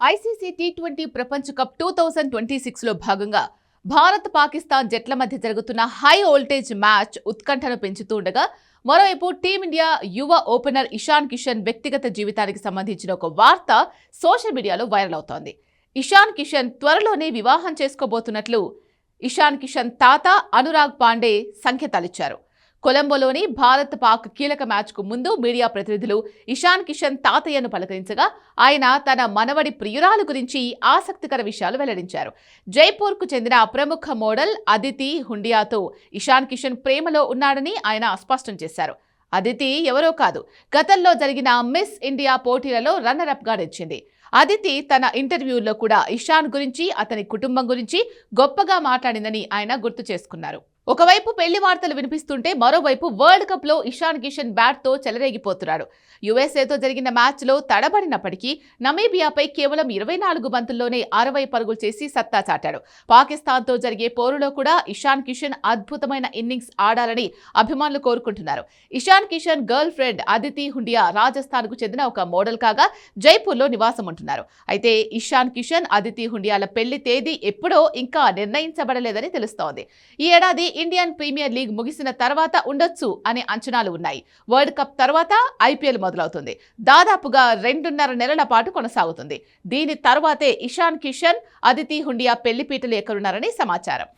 ICC T twenty ప్రపంచ cup two thousand twenty సిక్స్లో భాగంగా భారత్ పాకిస్తాన్ జట్ల మధ్య జరుగుతున్న హై వోల్టేజ్ మ్యాచ్ ఉత్కంఠను పెంచుతుండగా మరోవైపు టీమిండియా యువ ఓపెనర్ ఇషాన్ కిషన్ వ్యక్తిగత జీవితానికి సంబంధించిన ఒక వార్త సోషల్ మీడియాలో వైరల్ అవుతోంది. ఇషాన్ కిషన్ త్వరలోనే వివాహం చేసుకోబోతున్నట్లు ఇషాన్ కిషన్ తాత అనురాగ్ పాండే సంకేతాలిచ్చారు. కొలంబోలోని భారత్ పాక్ కీలక మ్యాచ్కు ముందు మీడియా ప్రతినిధులు ఇషాన్ కిషన్ తాతయ్యను పలకరించగా ఆయన తన మనవడి ప్రియురాలు గురించి ఆసక్తికర విషయాలు వెల్లడించారు. జైపూర్కు చెందిన ప్రముఖ మోడల్ అదితి హుండియాతో ఇషాన్ కిషన్ ప్రేమలో ఉన్నాడని ఆయన స్పష్టం చేశారు. అదితి ఎవరో కాదు గతంలో జరిగిన మిస్ ఇండియా పోటీలలో రన్నర్గా నిలిచింది. అదితి తన ఇంటర్వ్యూల్లో కూడా ఇషాన్ గురించి అతని కుటుంబం గురించి గొప్పగా మాట్లాడిందని ఆయన గుర్తు చేసుకున్నారు. ఒకవైపు పెళ్ళి వార్తలు వినిపిస్తుంటే మరోవైపు వరల్డ్ కప్లో ఇషాన్ కిషన్ బ్యాట్తో చెలరేగిపోతున్నాడు యుఎస్ఏతో జరిగిన మ్యాచ్లో తడబడినప్పటికీ నమీబియాపై కేవలం ఇరవై నాలుగు బంతుల్లోనే అరవై పరుగులు చేసి సత్తా చాటాడు. పాకిస్తాన్తో జరిగే పోరులో కూడా ఇషాన్ కిషన్ అద్భుతమైన ఇన్నింగ్స్ ఆడాలని అభిమానులు కోరుకుంటున్నారు. ఇషాన్ కిషన్ గర్ల్ ఫ్రెండ్ అదితి హుండియా రాజస్థాన్కు చెందిన ఒక మోడల్ కాగా జైపూర్లో నివాసం ఉంటున్నారు అయితే ఇషాన్ కిషన్ అదితి హుండియాల పెళ్ళి తేదీ ఎప్పుడో ఇంకా నిర్ణయించబడలేదని తెలుస్తోంది. ఈ ఏడాది ఇండియన్ ప్రీమియర్ లీగ్ ముగిసిన తర్వాత ఉండొచ్చు అనే అంచనాలు ఉన్నాయి. వరల్డ్ కప్ తర్వాత ఐపీఎల్ మొదలవుతుంది. దాదాపుగా రెండున్నర నెలల పాటు కొనసాగుతుంది. దీని తర్వాతే ఇషాన్ కిషన్ అదితి హుండియా పెళ్ళిపీటలు ఎక్కడున్నారని సమాచారం.